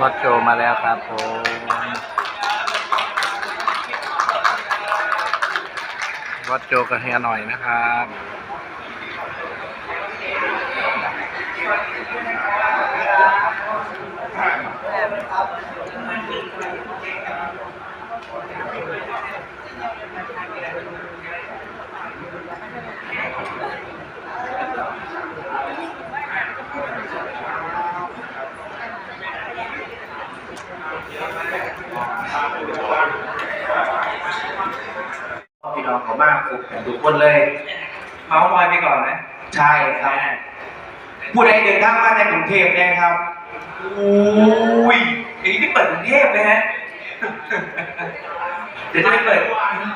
บอดโจมาแล้วครับผมบอดโจกับเฮียหน่อยนะครับ พี่น้องเขามากฝึกกันทุกคนเลย เมาส์มอยไปก่อนนะ ใช่ครับผู้ใดเดินทางมาในกรุงเทพเนี่ยครับอุ้ยอย่างนี้ที่เปิดกรุงเทพเลยฮะเดี๋ยวจะไปเปิด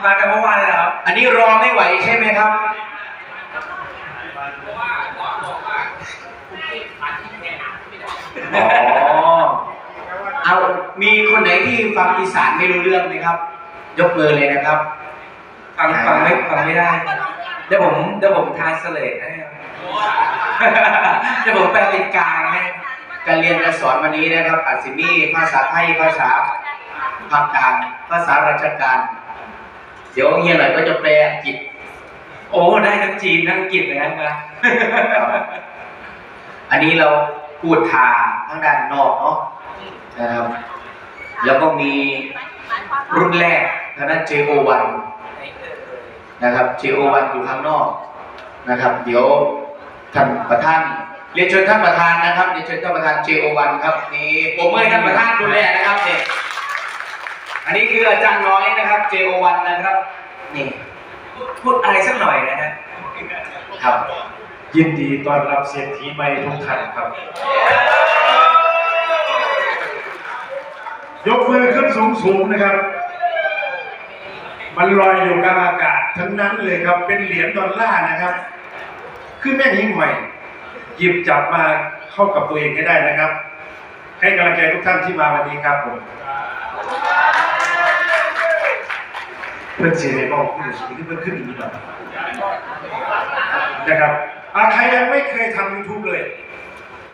มากันเมื่อวานเลยครับ อันนี้รอไม่ไหวใช่ไหมครับอ๋อ เอามีคนไหนที่ฟังอีสานไม่รู้เรื่องไหมครับ ยกมือเลยนะครับ ฟังฟังไม่ฟังไม่ได้ เดี๋ยวผมเดี๋ยวผมทานสเลดให้ครับเดี๋ยวผมแปลเป็นกลางให้การเรียนการสอนวันนี้นะครับอาจจะมีภาษาไทยภาษาภาคกลางภาษาราชการ เดี๋ยวเฮียหน่อยก็จะแปลอังกฤษโอ้ได้ทั้งจีนทั้งอังกฤษเลยนะมาอันนี้เรา พูดทางทางด้านนอกเนาะนะครับแล้วก็มีรุ่นแรกทางด้าน JO1 นะครับ JO1 อยู่ข้างนอกนะครับ เดี๋ยวท่านประธานเรียนเชิญท่านประธานนะครับเรียนเชิญท่านประธาน JO1 ครับนี่ผมเมื่อท่านประธานรุ่นแรกนะครับเนี่ยอันนี้คืออาจารย์น้อยนะครับ JO1 นะครับนี่พูดอะไรสักหน่อยนะฮะครับ ยินดีต้อนรับเศรษฐีใหม่ทุกท่านครับ ยกมือขึ้นสูงๆนะครับ มันลอยอยู่กลางอากาศทั้งนั้นเลยครับ เป็นเหรียญดอลลาร์นะครับ คือแม่หิ้งใหม่หยิบจับมาเข้ากับตัวเองให้ได้นะครับ ให้กำลังใจทุกท่านที่มาวันนี้ครับผมเพื่อนเสียให้บอกขึ้นสูงที่เพื่อนขึ้นอีกหน่อยนะครับ ใครยังไม่เคยทำ YouTube เลย